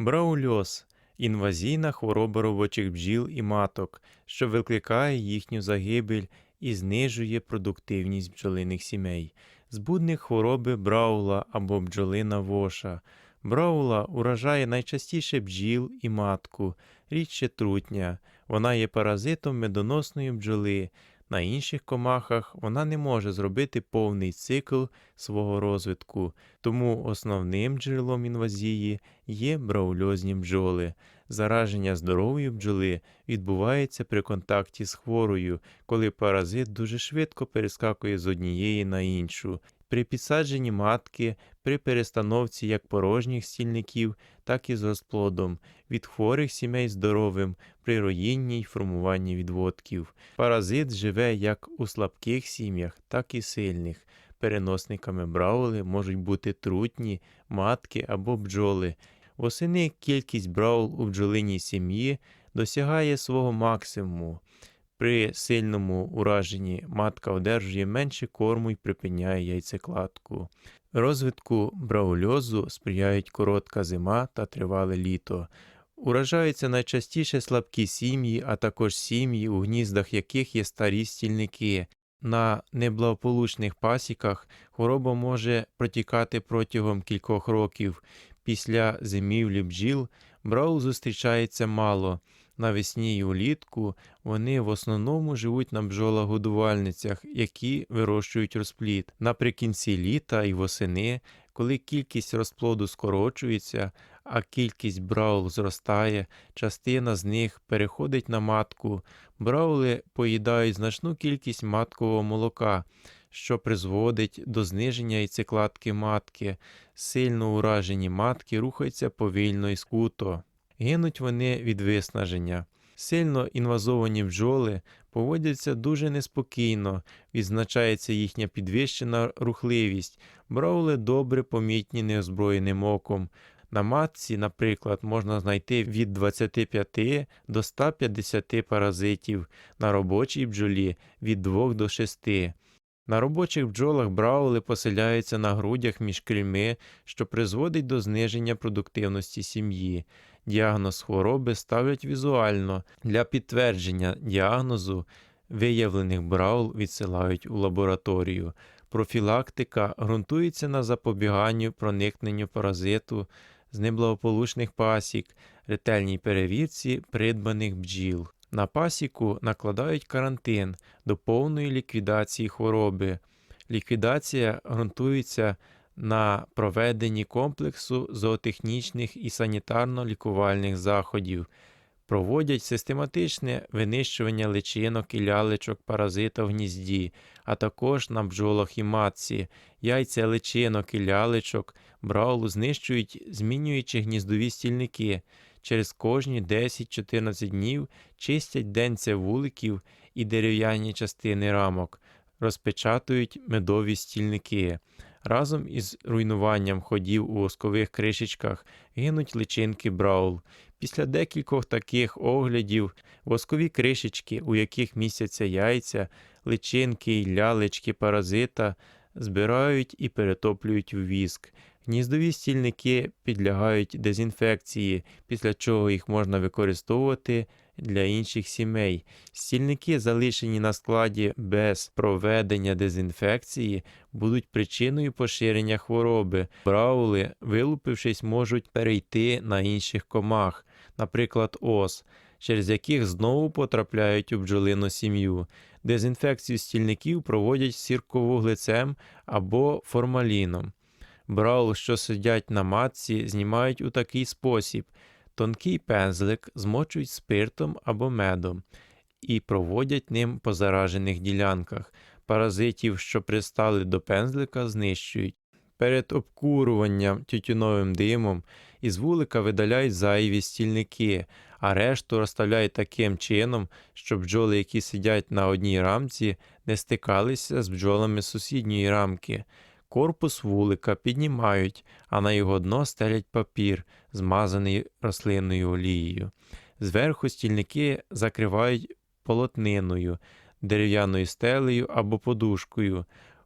Браульоз інвазійна хвороба робочих бджіл і маток, що викликає їхню загибель і знижує продуктивність бджолиних сімей. Збудник хвороби браула або бджолина воша. Браула уражає найчастіше бджіл і матку, рідше трутня. Вона є паразитом медоносної бджоли. На інших комахах вона не може зробити повний цикл свого розвитку, тому основним джерелом інвазії є браульозні бджоли. Зараження здорової бджоли відбувається при контакті з хворою, коли паразит дуже швидко перескакує з однієї на іншу. При підсадженні матки, при перестановці як порожніх стільників, так і з розплодом, від хворих сімей здоровим, при роїнні й формуванні відводків. Паразит живе як у слабких сім'ях, так і сильних. Переносниками браули можуть бути трутні, матки або бджоли. Восени кількість браул у бджолиній сім'ї досягає свого максимуму. При сильному ураженні матка одержує менше корму і припиняє яйцекладку. Розвитку браульозу сприяють коротка зима та тривале літо. Уражаються найчастіше слабкі сім'ї, а також сім'ї, у гніздах яких є старі стільники. На неблагополучних пасіках хвороба може протікати протягом кількох років. Після зимівлі бджіл браул зустрічається мало. Навесні й улітку вони в основному живуть на бджолах-годувальницях, які вирощують розплід. Наприкінці літа і восени, коли кількість розплоду скорочується, а кількість браул зростає, частина з них переходить на матку. Браули поїдають значну кількість маткового молока, що призводить до зниження яйцекладки матки. Сильно уражені матки рухаються повільно і скуто. Гинуть вони від виснаження. Сильно інвазовані бджоли поводяться дуже неспокійно, відзначається їхня підвищена рухливість, браули добре помітні неозброєним оком. На матці, наприклад, можна знайти від 25 до 150 паразитів, на робочій бджолі від 2 до 6. На робочих бджолах браули поселяються на грудях між крильми, що призводить до зниження продуктивності сім'ї. Діагноз хвороби ставлять візуально. Для підтвердження діагнозу виявлених браул відсилають у лабораторію. Профілактика ґрунтується на запобіганню проникненню паразиту з неблагополучних пасік, ретельній перевірці придбаних бджіл. На пасіку накладають карантин до повної ліквідації хвороби. Ліквідація ґрунтується на проведенні комплексу зоотехнічних і санітарно-лікувальних заходів, проводять систематичне винищування личинок і лялечок паразита в гнізді, а також на бджолах і матці, яйця личинок і лялечок, браулу знищують, змінюючи гніздові стільники. Через кожні 10-14 днів чистять денця вуликів і дерев'яні частини рамок, розпечатують медові стільники. Разом із руйнуванням ходів у воскових кришечках гинуть личинки браул. Після декількох таких оглядів воскові кришечки, у яких містяться яйця, личинки й лялечки паразита, збирають і перетоплюють у віск. Гніздові стільники підлягають дезінфекції, після чого їх можна використовувати для інших сімей. Стільники, залишені на складі без проведення дезінфекції, будуть причиною поширення хвороби. Браули, вилупившись, можуть перейти на інших комах, наприклад, ос, через яких знову потрапляють у бджолину сім'ю. Дезінфекцію стільників проводять сірковуглецем або формаліном. Браул, що сидять на матці, знімають у такий спосіб. Тонкий пензлик змочують спиртом або медом і проводять ним по заражених ділянках. Паразитів, що пристали до пензлика, знищують. Перед обкуруванням тютюновим димом із вулика видаляють зайві стільники, а решту розставляють таким чином, щоб бджоли, які сидять на одній рамці, не стикалися з бджолами сусідньої рамки. Корпус вулика піднімають, а на його дно стелять папір, змазаний рослинною олією. Зверху стільники закривають полотниною, дерев'яною стелею або подушкою.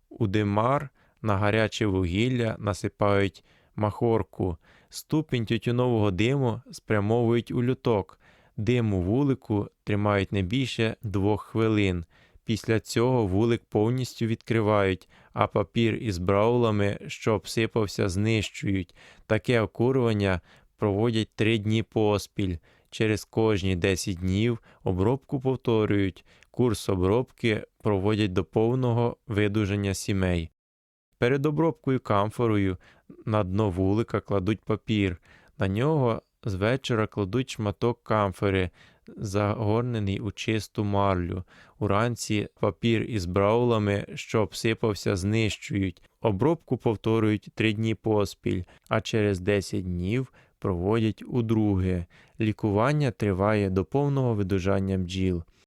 У димар на гаряче вугілля насипають махорку. Ступінь тютюнового диму спрямовують у люток. Дим у вулику тримають не більше двох хвилин. Після цього вулик повністю відкривають, а папір із браулами, що обсипався, знищують. Таке окурювання проводять три дні поспіль. Через кожні 10 днів обробку повторюють. Курс обробки проводять до повного видуження сімей. Перед обробкою камфорою на дно вулика кладуть папір. На нього з вечора кладуть шматок камфори, загорнений у чисту марлю. Уранці папір із браулами, що обсипався, знищують. Обробку повторюють три дні поспіль, а через 10 днів проводять удруге. Лікування триває до повного видужання бджіл.